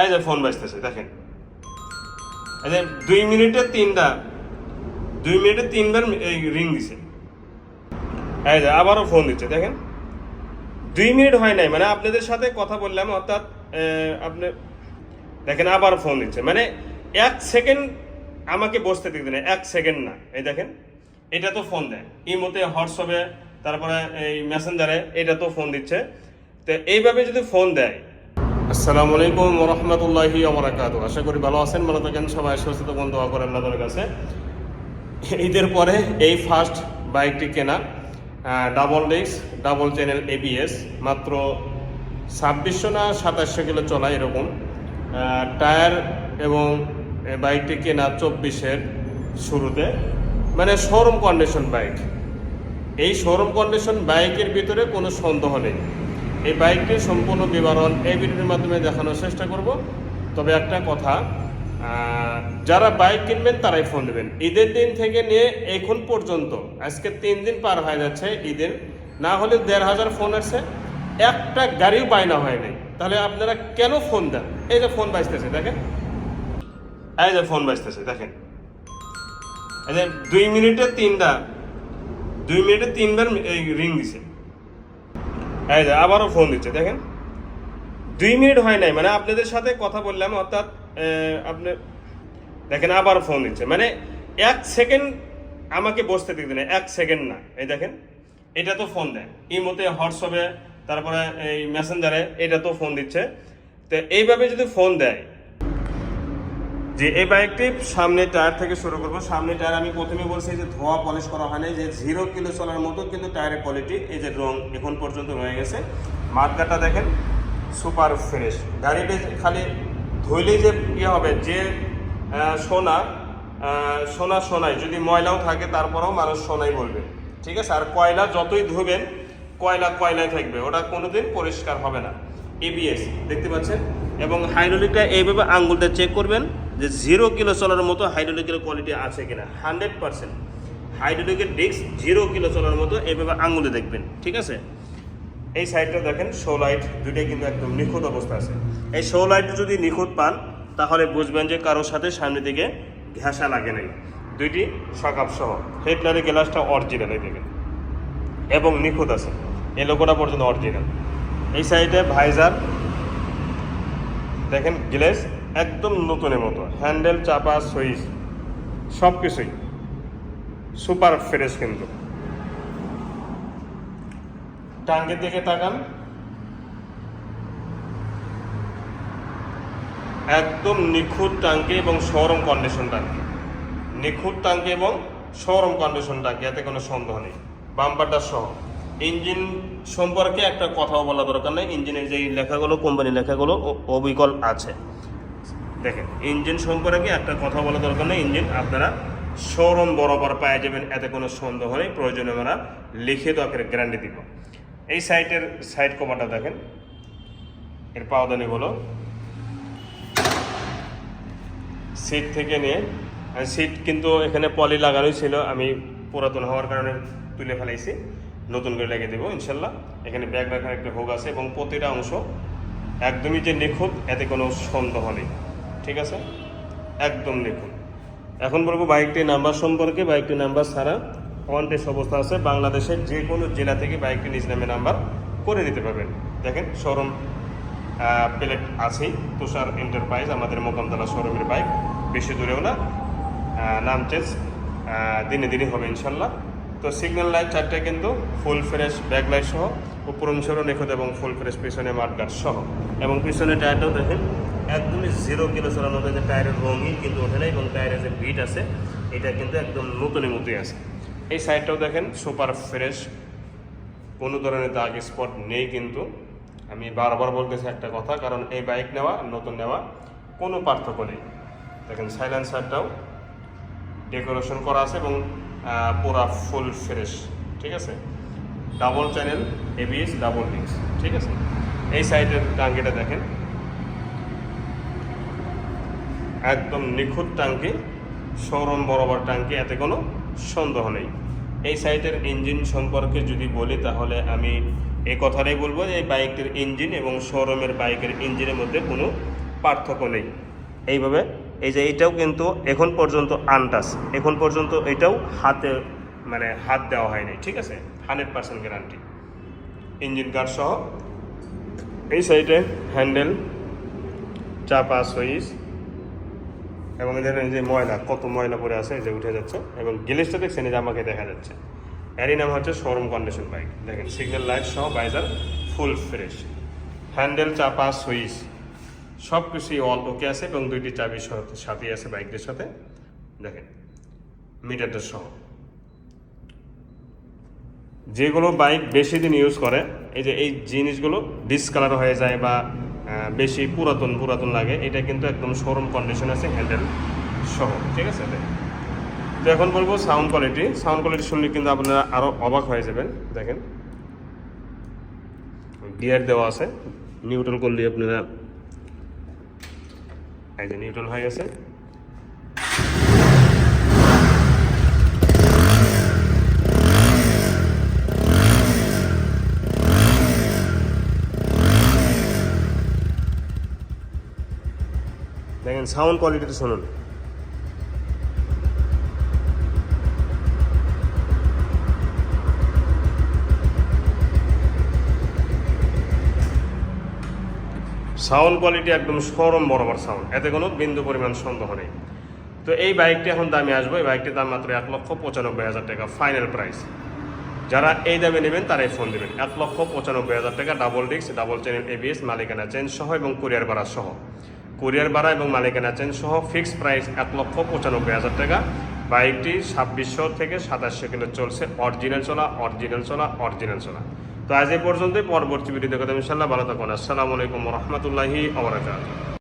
এই যে ফোন বাজতেছে, দেখেন। এই যে দুই মিনিটে তিনটা, দুই মিনিটে তিনবার এই রিং দিছে। এই যে আবারও ফোন দিচ্ছে, দেখেন। দুই মিনিট হয় নাই মানে আপনাদের সাথে কথা বললাম, অর্থাৎ আপনি, দেখেন আবার ফোন দিচ্ছে। মানে এক সেকেন্ড আমাকে বসতে দিতে না, এক সেকেন্ড না। এই দেখেন, এটা তো ফোন দেয়। ইমোতে, হোয়াটসঅ্যাপে, তারপরে এই মেসেঞ্জারে এটা তো ফোন দিচ্ছে। তো এইভাবে যদি ফোন দেয় আসসালামু আলাইকুম রহমতুল্লাহি ওবরাকাত আশা করি ভালো আছেন, ভালো থাকেন, সবাই সুস্থ দোয়া করেন আল্লাহর কাছে। ঈদের পরে এই ফার্স্ট বাইকটি কেনা double disc, double channel ABS মাত্র ছাব্বিশশো না সাতাশশো কিলো চলা এরকম। টায়ার এবং বাইকটি কেনা চব্বিশের শুরুতে। মানে শোরুম কন্ডিশন বাইক। এই শোরুম কন্ডিশন বাইকের ভিতরে কোনো সন্দেহ নেই। এই বাইকটির সম্পূর্ণ বিবরণ এই ভিডিওর মাধ্যমে দেখানোর চেষ্টা করব। তবে একটা কথা যারা বাইক কিনবেন তারাই ফোন দেবেন। ঈদের দিন থেকে নিয়ে এখন পর্যন্ত, আজকে তিন দিন পার হয়ে যাচ্ছে ঈদের, না হলে দেড় হাজার ফোন আসছে একটা গাড়িও বাইনা হয় নাই। তাহলে আপনারা কেন ফোন দেন? এই যে ফোন বাজতেছে, দেখেন। এই যে ফোন বাজতেছে, দেখেন। এই যে দুই মিনিটে তিনটা, দুই মিনিটে তিনবার এই রিং দিছে। এই যে, আবারও ফোন দিচ্ছে, দেখেন। দুই মিনিট হয় নাই মানে আপনাদের সাথে কথা বললাম, অর্থাৎ আপনি, দেখেন আবার ফোন দিচ্ছে। মানে এক সেকেন্ড আমাকে বসতে দিতে না এক সেকেন্ড না। এই দেখেন, এটা তো ফোন দেয়। ইমোতে, হোয়াটসঅ্যাপে, তারপরে এই মেসেঞ্জারে এটা তো ফোন দিচ্ছে। তো এইভাবে যদি ফোন দেয় যে এই বাইকটি সামনে টায়ার থেকে শুরু করব। সামনে টায়ার আমি প্রথমে বলছি যে ধোয়া পলিশ করা হয় নাই, যে জিরো কিলো চলার মতো কিন্তু টায়ারের কোয়ালিটি এই যে রং এখন পর্যন্ত রয়ে গেছে। মার্কাটা দেখেন সুপার ফ্রেশ গাড়িতে খালি ধুইলেই যে ইয়ে হবে, যে সোনা সোনা সোনাই। যদি ময়লাও থাকে, তারপরেও মানুষ সোনাই বলবে। ঠিক আছে? আর কয়লা যতই ধুবেন, কয়লা কয়লায় থাকবে। ওটা কোনোদিন পরিষ্কার হবে না। এবিএস দেখতে পাচ্ছেন? এবং হাইড্রোলিকটা এইভাবে আঙ্গুলটা চেক করবেন যে জিরো কিলো চলার মতো হাইড্রোলিকের কোয়ালিটি আছে কিনা। হান্ড্রেড পার্সেন্ট হাইড্রোলিকের ডিস্ক জিরো কিলো চলার মতো এইভাবে আঙ্গুলে দেখবেন, ঠিক আছে? এই সাইডটা দেখেন শো লাইট দুইটাই কিন্তু একদম নিখুঁত অবস্থা আছে। এই শো লাইট যদি নিখুঁত পান, তাহলে বুঝবেন যে কারোর সাথে সামনের দিকে ঘেঁষা লাগে নাই। দুইটি সকাপ সহ। হেডলাইটের গ্লাসটা অরিজিনাল দেখেন। এবং নিখুঁত আছে। এই লোকোটা পর্যন্ত অরিজিনাল এই সাইডে ভাইজার দেখেন গ্লেস একদম নতুনের মতো, হ্যান্ডেল, চাপা, সুইচ সব কিছুই সুপার ফ্রেশ কিন্তু। টাঙ্গের দিকে তাকান। একদম নিখুঁত টাঙ্কি এবং শোরুম কন্ডিশন টাঙ্কি নিখুঁত টাঙ্কি এবং শোরুম কন্ডিশন টাঙ্কি এতে কোনো সন্দেহ নেই। বাম্পারটা সহ। ইঞ্জিন সম্পর্কে একটা কথাও বলা দরকার নেই। ইঞ্জিনের যে লেখাগুলো কোম্পানি লেখাগুলো অবিকল আছে। দেখেন, ইঞ্জিন সম্পর্কে একটা কথা বলা দরকার নেই। ইঞ্জিন আপনারা শোরুম বরাবর পায়ে যাবেন, এতে কোনো সন্দেহ নেই। প্রয়োজনে আমরা লিখিত আকারে গ্যারান্টি দিব। এই সাইটের সাইড কভারটা দেখেন। এর পাওদানি পাওদানিগুলো সিট থেকে নিয়ে সিট কিন্তু এখানে পলি লাগানোই ছিল। আমি পুরাতন হওয়ার কারণে তুলে ফেলাইছি। নতুন করে লাগিয়ে দেবো, ইনশাল্লাহ। এখানে ব্যাগ রাখার একটা হোক আছে এবং প্রতিটা অংশ একদমই যে নিখুঁত, এতে কোনো সন্দেহ নেই। ঠিক আছে? একদম নিখুঁত। এখন বলব বাইকটির নাম্বার সম্পর্কে, বাইকটির নাম্বার ছাড়া অনটেস অবস্থা আছে। বাংলাদেশের যে কোনো জেলা থেকে বাইকটি নিজ নামে নাম্বার করে নিতে পারবেন। দেখেন, শোরুম প্লেট আছেই। তুষার এন্টারপ্রাইজ, আমাদের মোকামতলা শোরুমের বাইক। বেশি দূরেও না। নাম চেঞ্জ দিনে দিনে হবে, ইনশাল্লাহ। তো সিগন্যাল লাইট চারটে কিন্তু ফুল ফ্রেশ ব্যাক লাইট সহ উপর অংশরও নিখুঁত এবং ফুল ফ্রেশ পিছনে মাঠগাট সহ। এবং পিছনে টায়ারটাও দেখেন, একদমই জিরো কিলো চালানো যে টায়ারের রঙই কিন্তু ওঠে না এবং টায়ারের যে বিট আছে, এটা কিন্তু একদম নতুনের মতোই আছে। এই সাইডটাও দেখেন সুপার ফ্রেশ কোনো ধরনের দাগ স্পট নেই কিন্তু। আমি বারবার বলতেছি একটা কথা, কারণ এই বাইক নেওয়া, নতুন নেওয়া, কোনো পার্থক্য নেই। দেখেন সাইলেন্সারটাও ডেকোরেশন করা আছে এবং পুরা ফুল ফ্রেশ, ঠিক আছে? Double channel ABS double disc ঠিক আছে? এই সাইডের টাঙ্কিটা দেখেন। একদম নিখুঁত টাঙ্কি, শোরুম বরাবর টাঙ্কি, এতে কোনো সন্দেহ নেই। এই সাইটের ইঞ্জিন সম্পর্কে যদি বলি, তাহলে আমি এই কথাটাই বলব যে, এই বাইকটির ইঞ্জিন এবং শোরুমের বাইকের ইঞ্জিনের মধ্যে কোনো পার্থক্য নেই। এইভাবে এই যে এটাও কিন্তু এখন পর্যন্ত আনটাস এখন পর্যন্ত এটাও হাতে মানে হাত দেওয়া হয়নি, ঠিক আছে? Hundred percent guarantee engine card সহ। এই সাইডে হ্যান্ডেল চাপা সুইচ এবং এদের যে ময়লা, কত ময়লা পড়ে আছে যে উঠে যাচ্ছে, এবং গিলিসটা দেখছেন যে আমাকে দেখা যাচ্ছে। এরই নাম হচ্ছে শোরুম কন্ডিশন বাইক দেখেন সিগন্যাল লাইট সহ বাইজার ফুল ফ্রেশ হ্যান্ডেল চাপা সুইচ সব কিছুই অল ওকে আছে এবং দুইটি চাবি সাথে আছে বাইকটির সাথে। দেখেন, মিটারটা সহ। যেগুলো বাইক বেশি দিন ইউজ করে, এই যে এই জিনিসগুলো ডিসকালার হয়ে যায় বা বেশি পুরাতন পুরাতন লাগে, এটা কিন্তু একদম শোরুম কন্ডিশন আছে হ্যান্ডেল সহ, ঠিক আছে? তো এখন বলব সাউন্ড কোয়ালিটি সাউন্ড কোয়ালিটি শুনলে কিন্তু আপনারা আরও অবাক হয়ে যাবেন। দেখেন গিয়ার দেওয়া আছে। নিউট্রাল করলে আপনারা এই যে নিউটন হয়ে গেছে। দেখেন সাউন্ড কোয়ালিটিটা শুনুন। সাউন্ড কোয়ালিটি একদম সরম বরাবর সাউন্ড। এতে কোনো বিন্দু পরিমাণ সন্দেহ নেই। তো এই বাইকটি এখন দামে আসব। এই বাইকটির দাম মাত্র এক লক্ষ পঁচানব্বই হাজার টাকা ফাইনাল প্রাইস যারা এই দামে নেবেন, তারাই ফোন দেবেন। এক লক্ষ পঁচানব্বই হাজার টাকা double disc double channel ABS মালিকানা চেন সহ এবং কুরিয়ার ভাড়া সহ। কুরিয়ার ভাড়া এবং মালিকানা চেন সহ ফিক্সড প্রাইস এক লক্ষ পঁচানব্বই হাজার টাকা। বাইকটি ছাব্বিশশো থেকে সাতাশশো কিলো চলছে। অরিজিনাল চলা অরিজিনাল চলা অরিজিনাল চলা। তো আজ এই পর্যন্তই। পরবর্তী ভিডিও দেখা ইনশাল্লাহ ভালো থাকুন। আসসালামু আলাইকুম রহমতুল্লাহি